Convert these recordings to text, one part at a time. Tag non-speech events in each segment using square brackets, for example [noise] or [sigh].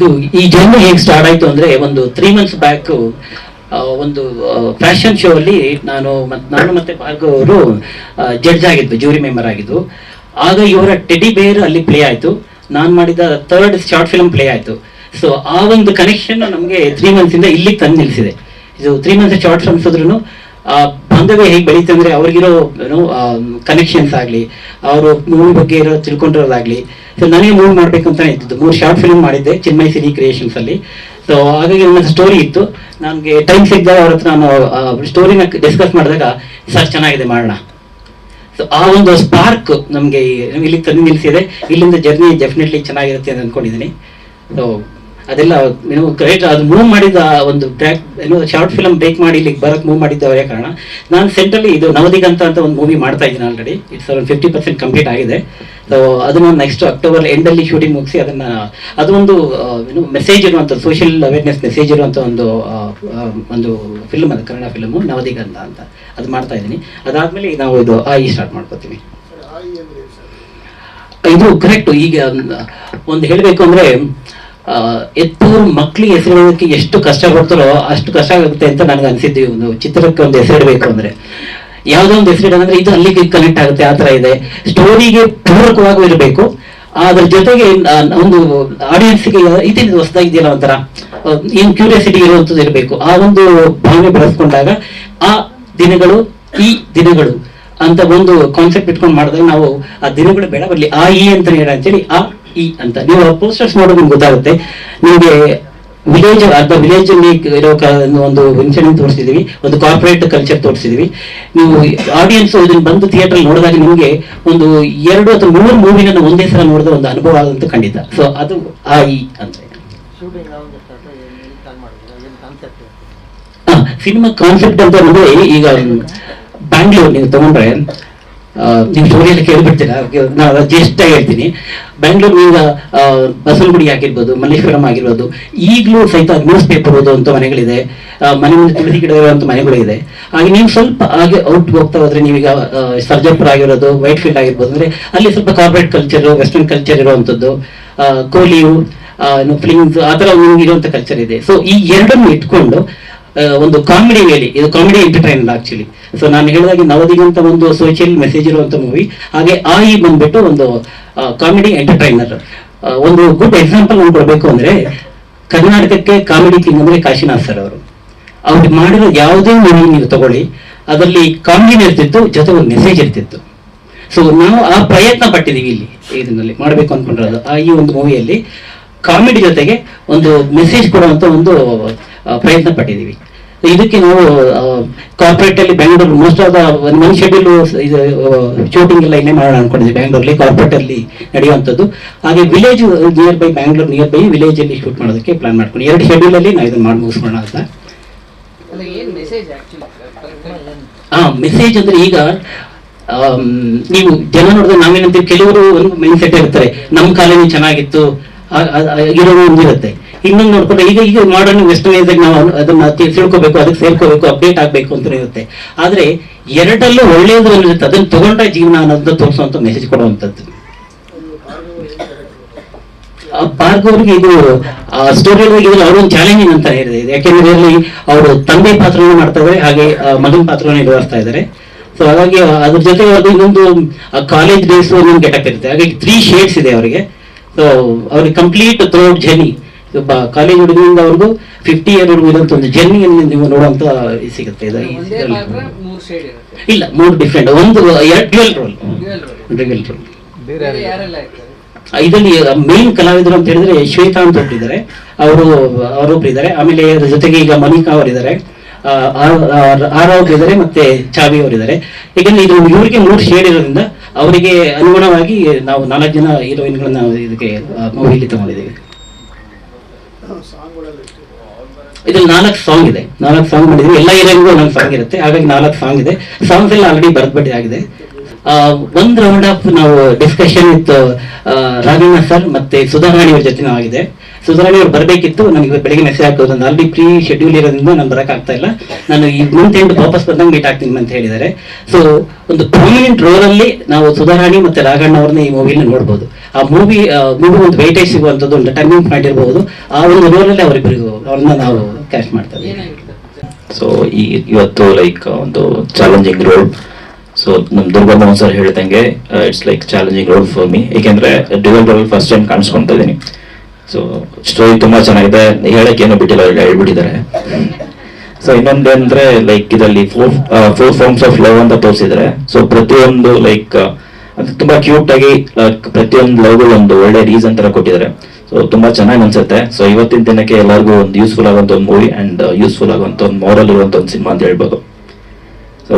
ಇದು ಈ ಜರ್ನಿ ಹೇಗೆ ಸ್ಟಾರ್ಟ್ ಆಯ್ತು ಅಂದ್ರೆ ಒಂದು ತ್ರೀ ಮಂತ್ಸ್ ಬ್ಯಾಕ್ ಒಂದು ಫ್ಯಾಷನ್ ಶೋ ಅಲ್ಲಿ ನಾನು ನಾನು ಮತ್ತೆ ಭಾರ್ಗವ್ ಅವರು ಜಡ್ಜ್ ಆಗಿದ್ದು ಜೂರಿ ಮೆಂಬರ್ ಆಗಿದ್ದು. ಆಗ ಇವರ ಟೆಡಿ ಬೇರ್ ಅಲ್ಲಿ ಪ್ಲೇ ಆಯ್ತು. ನಾನು ಮಾಡಿದ ಥರ್ಡ್ ಶಾರ್ಟ್ ಫಿಲ್ಮ್ ಪ್ಲೇ ಆಯ್ತು. ಸೊ ಆ ಒಂದು ಕನೆಕ್ಷನ್ ನಮಗೆ ತ್ರೀ ಮಂತ್ಸ್ ಇಂದ ಇಲ್ಲಿ ತಂದು ನಿಲ್ಲಿಸಿದೆ ಇದು ತ್ರೀ ಮಂತ್ಸ್ ಶಾರ್ಟ್ ಫಿಲ್ಮ್ಸ್ ಆದ್ರೂ ಬಾಂಧವ್ಯ ಹೇಗೆ ಬೆಳೀತಂದ್ರೆ ಅವ್ರಿಗಿರೋ, ಏನು ಕನೆಕ್ಷನ್ಸ್ ಆಗಲಿ, ಅವರು ಮೂವಿ ಬಗ್ಗೆ ಇರೋ ತಿಳ್ಕೊಂಡಿರೋದಾಗ್ಲಿ ಸೊ ನನಗೆ ಮೂವ್ ಮಾಡಬೇಕು ಅಂತಲೇ ಇದ್ದಿದ್ದು. ಮೂರು ಶಾರ್ಟ್ ಫಿಲ್ಮ್ ಮಾಡಿದ್ದೆ ಚಿನ್ಮಯ್ ಸಿನಿ ಕ್ರಿಯೇಷನ್ಸ್ ಅಲ್ಲಿ. ಸೊ ಹಾಗಾಗಿ ನನ್ನ ಸ್ಟೋರಿ ಇತ್ತು. ನನಗೆ ಟೈಮ್ ಸಿಗ್ದಾಗ ಅವ್ರ ಹತ್ರ ನಾನು ಸ್ಟೋರಿನ ಡಿಸ್ಕಸ್ ಮಾಡಿದಾಗ, ಸರ್, ಚೆನ್ನಾಗಿದೆ, ಮಾಡೋಣ. ಸೊ ಆ ಒಂದು ಸ್ಪಾರ್ಕ್ ನಮಗೆ ಇಲ್ಲಿ ತಂದು ನಿಲ್ಲಿಸಿದೆ ಇಲ್ಲಿಂದ ಜರ್ನಿ ಡೆಫಿನೆಟ್ಲಿ ಚೆನ್ನಾಗಿರುತ್ತೆ ಅಂತ ಅಂದ್ಕೊಂಡಿದ್ದೀನಿ ಸೊ ಅದೆಲ್ಲ ನೀವು ಕ್ರಿಯೇಟ್ ಅದು ಮೂವ್ ಮಾಡಿದ ಒಂದು ಬ್ರೇಕ್ ಏನು ಶಾರ್ಟ್ ಫಿಲಮ್ ಬ್ರೇಕ್ ಮಾಡಿ ಇಲ್ಲಿಗೆ ಬರಕ್ ಮೂವ್ ಮಾಡಿದ್ದವರೇ ಕಾರಣ. ನಾನು ಸೆಂಟ್ರಲ್ಲಿ ಇದು ನವದಿಗಂತ ಅಂತ ಒಂದು ಮೂವಿ ಮಾಡ್ತಾ ಇದ್ದೀನಿ ಆಲ್ರೆಡಿ ಇಟ್ಸ್ ಒಂದು ಫಿಫ್ಟಿ ಪರ್ಸೆಂಟ್ ಕಂಪ್ಲೀಟ್ ಆಗಿದೆ. ಸೊ ಅದನ್ನ ನೆಕ್ಸ್ಟ್ ಅಕ್ಟೋಬರ್ ಎಂಡಲ್ಲಿ ಶೂಟಿಂಗ್ ಮುಗಿಸಿ ಅದನ್ನ ಅದೊಂದು ಏನು ಮೆಸೇಜ್ ಇರುವಂಥ ಸೋಷಿಯಲ್ ಅವೇರ್ನೆಸ್ ಮೆಸೇಜ್ ಇರುವಂಥ ಒಂದು ಒಂದು ಫಿಲ್ಮ್ ಅದು, ಕನ್ನಡ ಫಿಲ್ಮು ನವದಿಗಂಧ ಅಂತ. ಅದು ಮಾಡ್ತಾ ಇದ್ದೀನಿ. ಅದಾದ್ಮೇಲೆ ನಾವು ಇದು ಆಯಿ ಸ್ಟಾರ್ಟ್ ಮಾಡ್ಕೋತೀವಿ. ಇದು ಕರೆಕ್ಟ್ ಈಗ, ಒಂದು ಹೇಳಬೇಕು ಅಂದ್ರೆ ಎತ್ತೂರು ಮಕ್ಳಿಗೆ ಹೆಸರಿಡೋದಕ್ಕೆ ಎಷ್ಟು ಕಷ್ಟ ಪಡ್ತಾರೋ ಅಷ್ಟು ಕಷ್ಟ ಆಗುತ್ತೆ ಅಂತ ನನಗೆ ಅನಿಸಿದ್ದು ಒಂದು ಚಿತ್ರಕ್ಕೆ ಒಂದು ಹೆಸರಿಡಬೇಕು ಅಂದ್ರೆ. ಯಾವುದೋ ಒಂದು ಹೆಸರಿಡೋದಂದ್ರೆ ಇದು ಅಲ್ಲಿಗೆ ಕನೆಕ್ಟ್ ಆಗುತ್ತೆ, ಆ ತರ ಇದೆ. ಸ್ಟೋರಿಗೆ ಪೂರಕವಾಗೂ ಇರಬೇಕು. ಅದ್ರ ಜೊತೆಗೆ ಒಂದು ಆಡಿಯನ್ಸ್ಗೆ ಇದೇನಿದು ಹೊಸದಾಗಿದೆಯಲ್ಲ ಒಂಥರ ಏನು ಕ್ಯೂರಿಯಾಸಿಟಿ ಇರುವಂತದ್ದು ಇರಬೇಕು. ಆ ಒಂದು ಭಾವನೆ ಬಳಸ್ಕೊಂಡಾಗ, ಆ ದಿನಗಳು ಈ ದಿನಗಳು ಅಂತ ಒಂದು ಕಾನ್ಸೆಪ್ಟ್ ಇಟ್ಕೊಂಡು ಮಾಡಿದಾಗ ನಾವು ಆ ದಿನಗಳು ಬೇಡ, ಬರ್ಲಿ, ಆ ಇ ಅಂತ ಹೇಳಿ ಆ ಇ ಅಂತ. ನೀವು ಪೋಸ್ಟರ್ಸ್ ನೋಡೋದು ಗೊತ್ತಾಗುತ್ತೆ. ನಿಮಗೆ ವಿಲೇಜ್ ಅರ್ಧ ವಿಲೇಜ್ ಅಲ್ಲಿ ಇರೋ ಒಂದು ಇನ್ಸಿಡೆಂಟ್ ತೋರಿಸಿದೀವಿ ಒಂದು ಕಾರ್ಪೊರೇಟ್ ಕಲ್ಚರ್ ತೋರಿಸಿದೀವಿ. ನೀವು ಆಡಿಯನ್ಸ್ ಇದನ್ನ ಬಂದು ಥಿಯೇಟರ್ ನೋಡಿದಾಗ ನಿಮಗೆ ಒಂದು ಎರಡು ಅಥವಾ ಮೂರು ಮೂವಿನ ಒಂದೇ ಸಲ ನೋಡಿದ ಒಂದು ಅನುಭವ ಆದಂತ ಖಂಡಿತ. ಸೊ ಅದು ಆ ಇ ಅಂತ. ಸಿನಿಮಾ ಕಾನ್ಸೆಪ್ಟ್ ಅಂತ ಅಂದ್ರೆ ಈಗ ಬ್ಯಾಂಗ್ಳೂರ್ ನೀವು ತಗೊಂಡ್ರೆ ನೀವು ಸ್ಟೋರಿಯಲ್ಲಿ ಕೇಳ್ಬಿಡ್ತೀರಾ? ನಾನು ಆಗಿ ಹೇಳ್ತೀನಿ. ಬೆಂಗಳೂರು ಈಗ ಆ, ಬಸವನಗುಡಿ ಆಗಿರ್ಬೋದು ಮಲ್ಲೇಶ್ವರಂ ಆಗಿರ್ಬೋದು ಈಗಲೂ ಸಹಿತ ನ್ಯೂಸ್ ಪೇಪರ್ ಓದುವಂತ ಮನೆಗಳಿದೆ. ಮನೆ ಮುಂದೆ ತುಳಸಿ ಗಿಡ ಮನೆಗಳಿದೆ. ಹಾಗೆ ನೀವು ಸ್ವಲ್ಪ ಹಾಗೆ ಔಟ್ ಹೋಗ್ತಾ ಹೋದ್ರೆ ನೀವೀಗ ಸರ್ಜಾಪುರ ಆಗಿರೋದು ವೈಟ್ ಫೀಲ್ಡ್ ಆಗಿರ್ಬೋದು ಅಂದ್ರೆ ಅಲ್ಲಿ ಸ್ವಲ್ಪ ಕಾರ್ಪೊರೇಟ್ ಕಲ್ಚರ್ ವೆಸ್ಟರ್ನ್ ಕಲ್ಚರ್ ಇರುವಂತದ್ದು ಆ, ಕೋಲಿಯು ಫಿಲಿಮ್ಸ್ ಆ ತರ ಇರುವಂಥ ಕಲ್ಚರ್ ಇದೆ. ಸೊ ಈ ಎರಡನ್ನು ಇಟ್ಕೊಂಡು ಒಂದು ಕಾಮಿಡಿ ವೇಳೆ ಇದು ಕಾಮಿಡಿ ಎಂಟರ್ಟೈನ್ಮೆಂಟ್ ಆಕ್ಚುಲಿ ಸೊ ನಾನು ಹೇಳಿದಾಗೆ ನವದಿಗಂತ ಒಂದು ಸೋಷಿಯಲ್ ಮೆಸೇಜ್ ಇರುವಂತ ಮೂವಿ ಹಾಗೆ ಆಯಿ ಬಂದ್ಬಿಟ್ಟು ಒಂದು ಕಾಮಿಡಿ ಎಂಟರ್ಟೈನರ್ ಒಂದು ಗುಡ್ ಎಕ್ಸಾಂಪಲ್ ನಾನು ಕೊಡಬೇಕು ಅಂದ್ರೆ ಕರ್ನಾಟಕಕ್ಕೆ ಕಾಮಿಡಿ ಕಿಂಗ್ ಅಂದ್ರೆ ಕಾಶಿನಾಥ್ ಸರ್ ಅವರು. ಅವ್ರು ಮಾಡಿರೋ ಯಾವುದೇ ಮೂವಿ ನೀವು ತಗೊಳ್ಳಿ, ಅದರಲ್ಲಿ ಕಾಮಿಡಿ ಇರ್ತಿತ್ತು, ಜೊತೆ ಒಂದು ಮೆಸೇಜ್ ಇರ್ತಿತ್ತು. ಸೊ ನಾವು ಆ ಪ್ರಯತ್ನ ಪಟ್ಟಿದೀವಿ ಇಲ್ಲಿ ಇದರಲ್ಲಿ ಮಾಡಬೇಕು ಅನ್ಕೊಂಡಿರೋದು ಆ, ಈ ಒಂದು ಮೂವಿಯಲ್ಲಿ ಕಾಮಿಡಿ ಜೊತೆಗೆ ಒಂದು ಮೆಸೇಜ್ ಕೊಡುವಂತ ಒಂದು ಪ್ರಯತ್ನ ಪಟ್ಟಿದೀವಿ. ಇದಕ್ಕೆ ನಾವು ಕಾರ್ಪೊರೇಟ್ ಅಲ್ಲಿ ಬೆಂಗಳೂರು ಮೋಸ್ಟ್ ಆಫ್ ದ ಒಂದು ಶೆಡ್ಯೂಲ್ ಇದು ಶೂಟಿಂಗ್ ಎಲ್ಲ ಇನ್ನೇ ಮಾಡೋಣ ಅನ್ಕೊಂಡಿದ್ವಿ. ಬೆಂಗಳೂರಲ್ಲಿ ಕಾರ್ಪೊರೇಟ್ ಅಲ್ಲಿ ನಡೆಯುವಂಥದ್ದು. ಹಾಗೆ village nearby Bangalore nearby village ಅಲ್ಲಿ ಶೂಟ್ ಮಾಡೋದಕ್ಕೆ ಪ್ಲಾನ್ ಮಾಡ್ಕೊಂಡು. ಎರಡು ಶೆಡ್ಯೂಲ್ ಅಲ್ಲಿ ನಾವು ಇದನ್ನ ಮಾಡಿ ಮುಗಿಸ್ಕೊಳ್ಳೋಣ ಅಂತ. ಹಾ ಮೆಸೇಜ್ ಆಕ್ಚುಲಿ ಆ ಮೆಸೇಜ್ ಅಂದ್ರೆ ಈಗ ನೀವು ಜನ ನೋಡಿದ್ರೆ ನಾವೇನಂತೀವಿ? ಕೆಲವರು ಒಂದು ಮೈಂಡ್ ಸೆಟ್ ಇರ್ತಾರೆ. ನಮ್ಮ ಕಾಲೇಜ್ ಚೆನ್ನಾಗಿತ್ತು. ಇರೋ ಒಂದಿರುತ್ತೆ. ಇನ್ನೊಂದು ನೋಡ್ಕೊಂಡ್ರೆ ಈಗ ಈಗ ಮಾಡರ್ನ್ ವೆಸ್ಟರ್ನೈಸ್ ನಾವು ಅದನ್ನ ತಿಳ್ಕೋಬೇಕು ಅದಕ್ಕೆ ಸೇರ್ಕೋಬೇಕು ಅಪ್ಡೇಟ್ ಆಗ್ಬೇಕು ಅಂತ ಇರುತ್ತೆ. ಆದ್ರೆ ಎರಡಲ್ಲೂ ಒಳ್ಳೆಯದು ಇರುತ್ತೆ ಅದನ್ನ ತಗೊಂಡ ಜೀವನ ಅನ್ನೋದನ್ನ ತೋರಿಸುವಂತ ಮೆಸೇಜ್ ಕೊಡುವಂಥದ್ದು. ಅವರಿಗೆ ಇದು ಸ್ಟೋರಿ ಅವ್ರ ಒಂದು ಚಾಲೆಂಜಿಂಗ್ ಅಂತ ಇದು ಯಾಕೆಂದ್ರೆ ಇಲ್ಲಿ ಅವರು ತಂದೆ ಪಾತ್ರವನ್ನು ಮಾಡ್ತಾ ಇದ್ದಾರೆ ಹಾಗೆ ಮಗನ ಪಾತ್ರವನ್ನು ನಿರ್ವಹಿಸ್ತಾ ಇದ್ದಾರೆ ಸೊ ಹಾಗಾಗಿ ಅದ್ರ ಜೊತೆ ಅದು ಇನ್ನೊಂದು ಕಾಲೇಜ್ ಡೇಸ್ ಒಂದು ಗೆಟಪ್ ಇರುತ್ತೆ. ಹಾಗಾಗಿ ತ್ರೀ ಶೇಡ್ಸ್ ಇದೆ ಅವರಿಗೆ. ಸೊ ಅವ್ರಿಗೆ ಕಂಪ್ಲೀಟ್ ಥ್ರೋಟ್ ಜರ್ನಿ ಒಬ್ಬ ಕಾಲೇಜ್ ಹುಡುಗಿಯಿಂದ ಅವ್ರಿಗೂ ಫಿಫ್ಟಿ ಇಯರ್ ಹುಡುಗ ಒಂದು ಜರ್ನಿ ನೀವು ನೋಡುವಂತ ಸಿಗುತ್ತೆ. ಇಲ್ಲ ಮೂರ್ ಡಿಫ್ರೆಂಟ್ ಒಂದು dual role Dual role. Dual role ಇದರಲ್ಲಿ ಮೇನ್ ಕಲಾವಿದರು ಅಂತ ಹೇಳಿದ್ರೆ ಶ್ವೇತಾ ಅಂತ ಒಬ್ರಿದ್ದಾರೆ. ಅವರು ಅವರೊಬ್ರು ಇದ್ದಾರೆ ಆಮೇಲೆ ಅದ್ರ ಜೊತೆಗೆ ಈಗ ಮನಿಕಾ ಅವರಿದ್ದಾರೆ. ಆರ್ ಅವ್ರು ಇದ್ದಾರೆ ಮತ್ತೆ ಚಾವಿ ಅವರಿದ್ದಾರೆ. ಯಾಕಂದ್ರೆ ಇದು ಇವರಿಗೆ ಮೂರು ಶೇಡ್ ಇರೋದ್ರಿಂದ ಅವರಿಗೆ ಅನುಗುಣವಾಗಿ ನಾವು ನಾಲ್ಕು ಜನ ಹೀರೋಯಿನ್ಗಳನ್ನ ಇದಕ್ಕೆ ಮೂವಿಲಿ ತಗೊಂಡಿದ್ದೀವಿ. ಇದ್ರಲ್ಲಿ ನಾಲ್ಕು ಸಾಂಗ್ ಇದೆ. ನಾಲ್ಕು ಸಾಂಗ್ ಮಾಡಿದ್ವಿ ಎಲ್ಲ ಹೀರೋಯಿನ್ಗೂ ಒಂದೊಂದು ಸಾಂಗ್ ಇರುತ್ತೆ. ಹಾಗಾಗಿ ನಾಲ್ಕು ಸಾಂಗ್ ಇದೆ. ಸಾಂಗ್ಸ್ ಎಲ್ಲ ಆಲ್ರೆಡಿ ಬರ್ದ್ಬಿಟ್ಟು ಆಗಿದೆ. ಒಂದ್ ರೌಂಡ್ ಆಫ್ ನಾವು ಡಿಸ್ಕಷನ್ ವಿತ್ ರಾಘಣ್ಣ ಸರ್ ಮತ್ತೆ ಸುಧಾರಾಣಿ ಅವ್ರ ಜೊತೆ ಆಗಿದೆ ಸುಧಾರಾಣಿ ಅವ್ರು ಬರಬೇಕಿತ್ತು. ನನಗೆ ಬೆಳಿಗ್ಗೆ ಮೆಸೇಜ್ ಆಗ್ತದೆ ನಾನು ಆಲ್ರೆಡಿ ಪ್ರೀ ಶೆಡ್ಯೂಲ್ ಇರೋದ್ರಿಂದ ನಾನು ಬರಕ್ ಆಗ್ತಾ ಇಲ್ಲ. ನಾನು ಈ ಮಂತ್ ಎಂಟು ವಾಪಸ್ ಬಂದಂಗೆ ಮೀಟ್ ಆಗ್ತೀನಿ ಅಂತ ಹೇಳಿದ್ದಾರೆ. ಸೊ ಒಂದು ಪ್ರಾಮಿನೆಂಟ್ ರೋಲ್ ನಾವು ಸುಧಾರಾಣಿ ಮತ್ತೆ ರಾಘಣ್ಣ ಅವ್ರನ್ನ ಈ ಮೂವಿಯಲ್ಲಿ ನೋಡ್ಬೋದು. ಆ ಮೂವಿ ಮೂವಿ ಒಂದು ವೈಟೇಜ್ ಸಿಗುವಂಥದ್ದು ಒಂದು ಟೈಮಿಂಗ್ ಇರಬಹುದು ಆ ಒಂದು ರೋಲಲ್ಲಿ ಅವರಿಬ್ಬರಿಗೂ ಅವ್ರನ್ನ ನಾವು ಕ್ಯಾಶ್ ಮಾಡ್ತೇವೆ. ಸೊ ಈ ಇವತ್ತು ಲೈಕ್ ಒಂದು ಚಾಲೆಂಜಿಂಗ್ ರೋಲ್ ಸೊ ನಮ್ಮ ದುರ್ಗಾ ಮೋಹನ್ ಸರ್ ಹೇಳ್ದಂಗೆ it's like challenging role for me ಏಕೆಂದ್ರೆ ಡ್ಯುವಲ್ ರೋಲ್ ಫಸ್ಟ್ ಟೈಮ್ ಕಾಣಿಸ್ಕೊಂತ ಇದ್ದೀನಿ ಸೊ ಸ್ಟೋರಿ ತುಂಬಾ ಚೆನ್ನಾಗಿದೆ. ಹೇಳಕ್ ಏನೋ ಬಿಟ್ಟಿಲ್ಲ ಹೇಳ್ಬಿಟ್ಟಿದ್ದಾರೆ. ಸೊ ಇನ್ನೊಂದೇನಂದ್ರೆ ಲೈಕ್ ಇದರಲ್ಲಿ four four forms of love ಅಂತ ತೋರಿಸಿದ್ರೆ ಸೊ ಪ್ರತಿಯೊಂದು ಲೈಕ್ ತುಂಬಾ ಕ್ಯೂಟ್ ಆಗಿ ಪ್ರತಿಯೊಂದು ಲವ್ ಒಂದು ಒಳ್ಳೆ ರೀಸನ್ ತರ ಕೊಟ್ಟಿದ್ದಾರೆ. ಸೊ ತುಂಬಾ ಚೆನ್ನಾಗಿ ಅನ್ಸುತ್ತೆ. ಸೊ ಇವತ್ತಿನ ದಿನಕ್ಕೆ ಎಲ್ಲರಿಗೂ ಒಂದು ಯೂಸ್ಫುಲ್ ಆಗುವಂತ ಒಂದು ಮೂವಿ ಅಂಡ್ ಯೂಸ್ಫುಲ್ ಆಗುವಂತ ಒಂದು ಮಾರಲ್ ಇರುವಂತ ಒಂದು ಸಿನಿಮಾ ಅಂತ ಹೇಳ್ಬೋದು. ಸೊ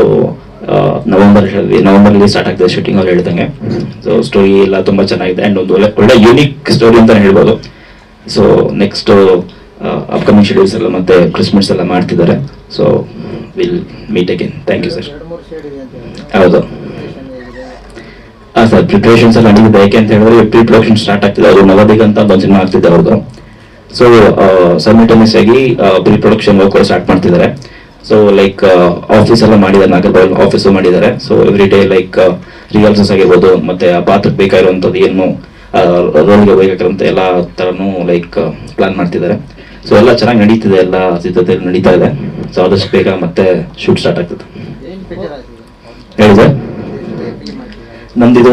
ನವೆಂಬರ್ ನವೆಂಬರ್ ಅಲ್ಲಿ ಸ್ಟಾರ್ಟ್ ಆಗ್ತದೆ ಶೂಟಿಂಗ್ ಅವ್ರು ಹೇಳ್ದಂಗೆ. ಸೊ ಸ್ಟೋರಿ ಎಲ್ಲ ತುಂಬಾ ಚೆನ್ನಾಗಿದೆ ಅಂಡ್ ಒಂದು ಒಳ್ಳೆ ಒಳ್ಳೆ ಯೂನಿಕ್ ಸ್ಟೋರಿ ಅಂತ ಹೇಳ್ಬೋದು. ಸೊ ನೆಕ್ಸ್ಟ್ ಅಪ್ಕಮಿಂಗ್ ಶೆಡ್ಯೂಲ್ಸ್ ಎಲ್ಲ ಮತ್ತೆ ಕ್ರಿಸ್ಮಸ್ ಎಲ್ಲ ಮಾಡ್ತಿದ್ದಾರೆ. So will meet again thank you sir ಹೌದು. ಸರ್ ಪ್ರಿಪ್ರೇಷನ್ಸ್ ಎಲ್ಲ ನಡೀತಿದೆ ಯಾಕೆ ಅಂತ ಹೇಳಿದ್ರೆ ಪ್ರೀ ಪ್ರೊಡಕ್ಷನ್ ಸ್ಟಾರ್ಟ್ ಆಗ್ತಿದೆ ಅವರು ನವದಿಗ ಅಂತ ಒಂದು ಸಿನಿಮಾ ಆಗ್ತಿದೆ ಅವ್ರದ್ದು ಸೊ ಸೈಮಿಲ್ಟೇನಿಯಸ್ ಆಗಿ ಪ್ರೀ ಪ್ರೊಡಕ್ಷನ್ ವರ್ಕ್ ಕೂಡ ಸ್ಟಾರ್ಟ್ ಮಾಡ್ತಿದ್ದಾರೆ. ಸೊ ಲೈಕ್ ಆಫೀಸ್ ಎಲ್ಲ ಮಾಡಿದ್ದಾರೆ ನಾಗರ್ಬಾಲ್ ಆಫೀಸು ಮಾಡಿದ್ದಾರೆ. So every day like rehearsals ಆಗಿರ್ಬೋದು ಮತ್ತೆ ಆ ಪಾತ್ರಕ್ಕೆ ಬೇಕಾಗಿರುವಂಥದ್ದು ಏನು ರೋಲ್ಗೆ ಬೇಕಾಗಿರುವಂಥ ಎಲ್ಲ ಥರನೂ ಲೈಕ್ ಪ್ಲಾನ್ ಮಾಡ್ತಿದ್ದಾರೆ. ಸೊ ಎಲ್ಲ ಚೆನ್ನಾಗಿ ನಡೀತಿದೆ ಎಲ್ಲ ಸಿದ್ಧತೆ ನಡೀತಾ ಇದೆ. ಸೊ ಆದಷ್ಟು ಬೇಗ ಮತ್ತೆ ಶೂಟ್ ಸ್ಟಾರ್ಟ್ ಆಗ್ತದೆ. ಎಷ್ಟು film ಇದು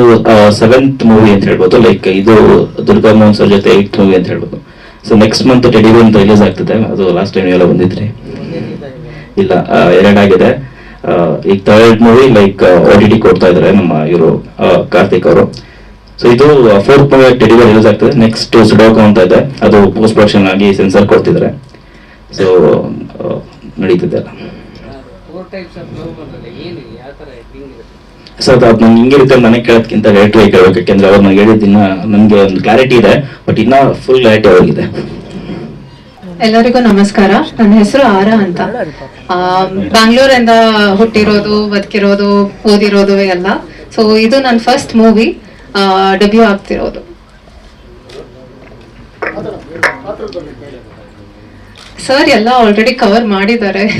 ಸೆವೆಂತ್ ಮೂವಿ ಅಂತ ಹೇಳ್ಬೋದು. ಲೈಕ್ ಇದು ದುರ್ಗಾ ಮೋಹನ್ ಸರ್ ಜೊತೆ ಏಟ್ ಮೂವಿ ಅಂತ ಹೇಳ್ಬೋದು. ಸೊ ನೆಕ್ಸ್ಟ್ ಮಂತ್ ಟೆಡಿವಿ ಅಂತ ರಿಲೀಸ್ ಆಗ್ತದೆ. ಅದು ಲಾಸ್ಟ್ ಟೈಮ್ ಎಲ್ಲ ಬಂದಿದ್ರಿ. ಇಲ್ಲ ಎರಡಾಗಿದೆ. ಈಗ ಥರ್ಡ್ ಮೂವಿ ಲೈಕ್ ಓ ಕೊಡ್ತಾ ಇದ್ದಾರೆ ನಮ್ಮ ಇವರು ಕಾರ್ತಿಕ್ ಅವರು. ಸೊ ಇದು ಫೋರ್ತ್ ಮೂವಿ ಟೆಡಿವಿ ರಿಲೀಸ್ ಆಗ್ತದೆ. ನೆಕ್ಸ್ಟ್ ಸುಡೋಕೋ ಅಂತ ಇದೆ. ಅದು ಪೋಸ್ಟ್ ಪ್ರೊಡಕ್ಷನ್ ಆಗಿ ಸೆನ್ಸರ್ ಕೊಡ್ತಿದ್ದಾರೆ. ಸೊ ನಡೀತಿದೆ ಎಲ್ಲ. ಹೆಂಗ್ ಸೊ ಅದು ಹಿಂಗಿರುತ್ತೆ ಅಂತ ನನಗೆ ಕೇಳೋದಕ್ಕಿಂತ ಡೈರೆಕ್ಟ್ರಿ ಕೇಳಬೇಕು. ಯಾಕೆಂದ್ರೆ ಅವ್ರು ನನಗೆ ಹೇಳಿದ್ದಿನ ನನಗೆ ಒಂದು ಕ್ಲಾರಿಟಿ ಇದೆ ಬಟ್ ಇನ್ನ ಫುಲ್ ಕ್ಲಾರಿಟಿ ಅವ್ರಿಗಿದೆ. ಎಲ್ಲರಿಗೂ ನಮಸ್ಕಾರ. ನನ್ನ ಹೆಸರು ಆರ ಅಂತ. ಬ್ಯಾಂಗ್ಳೂರಿಂದ ಹುಟ್ಟಿರೋದು, ಬದುಕಿರೋದು, ಓದಿರೋದು ಎಲ್ಲ ಸೊ ಇದು ನನ್ನ ಫಸ್ಟ್ ಮೂವಿ ಡೆಬ್ಯೂ ಆಗ್ತಿರೋದು. ಸರ್ ಎಲ್ಲ ಆಲ್ರೆಡಿ ಕವರ್ ಮಾಡಿದ್ದಾರೆ. [laughs]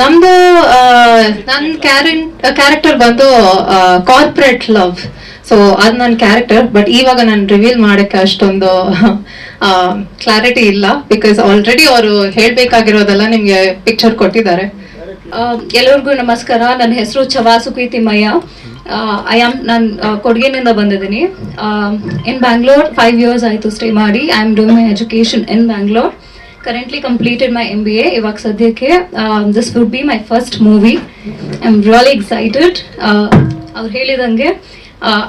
ನಮ್ದು ನನ್ನ ಕ್ಯಾರೆಕ್ಟರ್ ಬಂದು ಕಾರ್ಪೊರೇಟ್ ಲವ್ ಸೊ ಅದು ನನ್ನ ಕ್ಯಾರೆಕ್ಟರ್ ಬಟ್ ಇವಾಗ ನಾನು ರಿವೀಲ್ ಮಾಡಕ್ಕೆ ಅಷ್ಟೊಂದು ಕ್ಲಾರಿಟಿ ಇಲ್ಲ. ಬಿಕಾಸ್ ಆಲ್ರೆಡಿ ಅವರು ಹೇಳಬೇಕಾಗಿರೋದೆಲ್ಲ ನಿಮಗೆ ಪಿಕ್ಚರ್ ಕೊಟ್ಟಿದ್ದಾರೆ. ಎಲ್ಲರಿಗೂ ನಮಸ್ಕಾರ. ನನ್ನ ಹೆಸರು ಚವಾಸುಕಿ ತಿಮ್ಮಯ್ಯ ಐ ಆಮ್ ನಾನು ಕೊಡಗಿನಿಂದ ಬಂದಿದ್ದೀನಿ. ಇನ್ ಬ್ಯಾಂಗ್ಳೂರ್ ಫೈವ್ ಇಯರ್ಸ್ ಆಯಿತು ಸ್ಟೇ ಮಾಡಿ. I am doing my education in Bangalore currently completed my M B A ಇವಾಗ ಸದ್ಯಕ್ಕೆ this would be my first movie I am really excited ಅವ್ರು ಹೇಳಿದಂಗೆ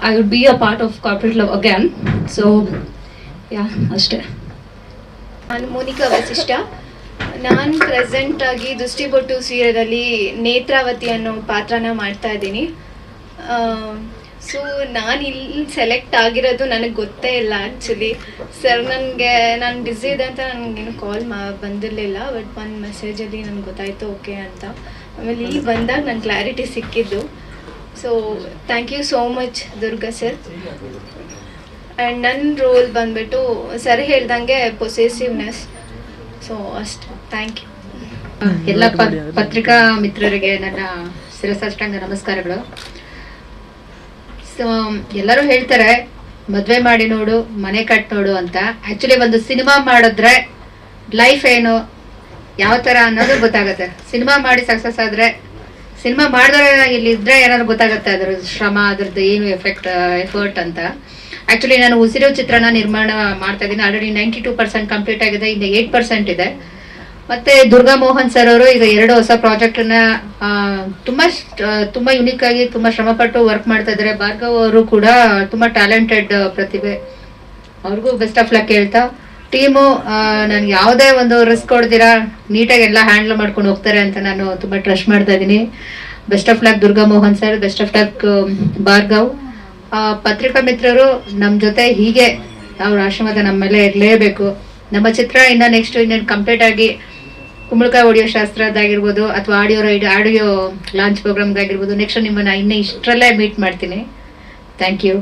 I would be a part of corporate love again so yeah ಅಷ್ಟೇ. ನಾನು ಮೋನಿಕಾ ವಸಿಷ್ಠ. ನಾನು ಪ್ರೆಸೆಂಟಾಗಿ ದೃಷ್ಟಿಬೊಟ್ಟು ಸೀರಿಯಲಲ್ಲಿ ನೇತ್ರಾವತಿ ಅನ್ನೋ ಪಾತ್ರನ ಮಾಡ್ತಾ ಇದ್ದೀನಿ. ಸೊ ನಾನು ಇಲ್ಲಿ ಸೆಲೆಕ್ಟ್ ಆಗಿರೋದು ನನಗೆ ಗೊತ್ತೇ ಇಲ್ಲ ಆ್ಯಕ್ಚುಲಿ ಸರ್ ನನಗೆ, ನಾನು ಬ್ಯುಸಿ ಇದೆ ಅಂತ ನನಗೇನು ಕಾಲ್ ಮಾ, ಬಂದಿರಲಿಲ್ಲ ಬಟ್ ಒಂದು ಮೆಸೇಜಲ್ಲಿ ನನಗೆ ಗೊತ್ತಾಯಿತು ಓಕೆ ಅಂತ. ಆಮೇಲೆ ಇಲ್ಲಿ ಬಂದಾಗ ನನ್ನ ಕ್ಲಾರಿಟಿ ಸಿಕ್ಕಿದ್ದು. So thank you so much Durga sir and ನನ್ನ ರೋಲ್ ಬಂದ್ಬಿಟ್ಟು ಸರ್ ಹೇಳ್ದಂಗೆ ಪೊಸೆಸಿವ್ನೆಸ್ ಸೊ ಅಷ್ಟು ಥ್ಯಾಂಕ್ ಯು ಎಲ್ಲ ಪತ್ರಿಕಾ ಮಿತ್ರರಿಗೆ ನನ್ನ ಶಿರಸಾಷ್ಟಾಂಗ ನಮಸ್ಕಾರಗಳು. ಸೊ ಎಲ್ಲರೂ ಹೇಳ್ತಾರೆ, ಮದ್ವೆ ಮಾಡಿ ನೋಡು, ಮನೆ ಕಟ್ ನೋಡು ಅಂತ. ಆಕ್ಚುಲಿ ಒಂದು ಸಿನಿಮಾ ಮಾಡಿದ್ರೆ ಲೈಫ್ ಏನು, ಯಾವ ತರ ಅನ್ನೋದು ಗೊತ್ತಾಗುತ್ತೆ. ಸಿನಿಮಾ ಮಾಡಿ ಸಕ್ಸಸ್ ಆದ್ರೆ, ಸಿನಿಮಾ ಮಾಡಿದ್ರೆ ಇಲ್ಲಿ ಇದ್ರೆ ಏನಾದ್ರು ಗೊತ್ತಾಗುತ್ತೆ ಅದ್ರ ಶ್ರಮ, ಅದ್ರದ್ದು ಏನು ಎಫೆಕ್ಟ್ ಎಫರ್ಟ್ ಅಂತ. ಆಕ್ಚುಲಿ ನಾನು ಉಸಿರು ಚಿತ್ರನ ನಿರ್ಮಾಣ ಮಾಡ್ತಾ ಇದ್ದೀನಿ. Already ninety two percent complete ಆಗಿದೆ, ಇನ್ನು ಏಟ್ ಪರ್ಸೆಂಟ್ ಇದೆ. ಮತ್ತೆ ದುರ್ಗಾ ಮೋಹನ್ ಸರ್ ಅವರು ಈಗ ಎರಡು ಹೊಸ ಪ್ರಾಜೆಕ್ಟ್ ಅನ್ನ ತುಂಬಾ ತುಂಬಾ ಯುನಿಕ್ ಆಗಿ ತುಂಬಾ ಶ್ರಮಪಟ್ಟು ವರ್ಕ್ ಮಾಡ್ತಾ ಇದ್ದಾರೆ. ಭಾರ್ಗವ್ ಅವರು ಕೂಡ ತುಂಬಾ ಟ್ಯಾಲೆಂಟೆಡ್ ಪ್ರತಿಭೆ. ಅವ್ರಿಗೂ ಬೆಸ್ಟ್ ಆಫ್ ಲಕ್ ಹೇಳ್ತಾ ಟೀಮು ನನ್ಗೆ ಯಾವುದೇ ಒಂದು ರಿಸ್ಕ್ ಕೊಡ್ದಿರಾ ನೀಟಾಗಿ ಎಲ್ಲ ಹ್ಯಾಂಡಲ್ ಮಾಡ್ಕೊಂಡು ಹೋಗ್ತಾರೆ ಅಂತ ನಾನು ತುಂಬಾ ಟ್ರಸ್ಟ್ ಮಾಡ್ತಾ ಇದ್ದೀನಿ. Best of luck Durga Mohan sir best of luck Bhargav. ಪತ್ರಿಕಾ ಮಿತ್ರರು ನಮ್ಮ ಜೊತೆ ಹೀಗೆ ಅವ್ರ ಆಶ್ರಮದ ನಮ್ಮ ಮೇಲೆ ಇರಲೇಬೇಕು. ನಮ್ಮ ಚಿತ್ರ ಇನ್ನ ನೆಕ್ಸ್ಟ್ ಇನ್ನೇನು ಕಂಪ್ಲೀಟ್ ಆಗಿ ಕುಂಬಳಕಾಯಿ ಆಡಿಯೋ ಶಾಸ್ತ್ರದ್ದಾಗಿರ್ಬೋದು ಅಥವಾ ಆಡಿಯೋ ರೈಡ್ ಆಡಿಯೋ ಲಾಂಚ್ ಪ್ರೋಗ್ರಾಮ್ದಾಗಿರ್ಬೋದು ನೆಕ್ಸ್ಟ್ ನಿಮ್ಮನ್ನು ಇನ್ನೂ ಇಷ್ಟರಲ್ಲೇ ಮೀಟ್ ಮಾಡ್ತೀನಿ. Thank you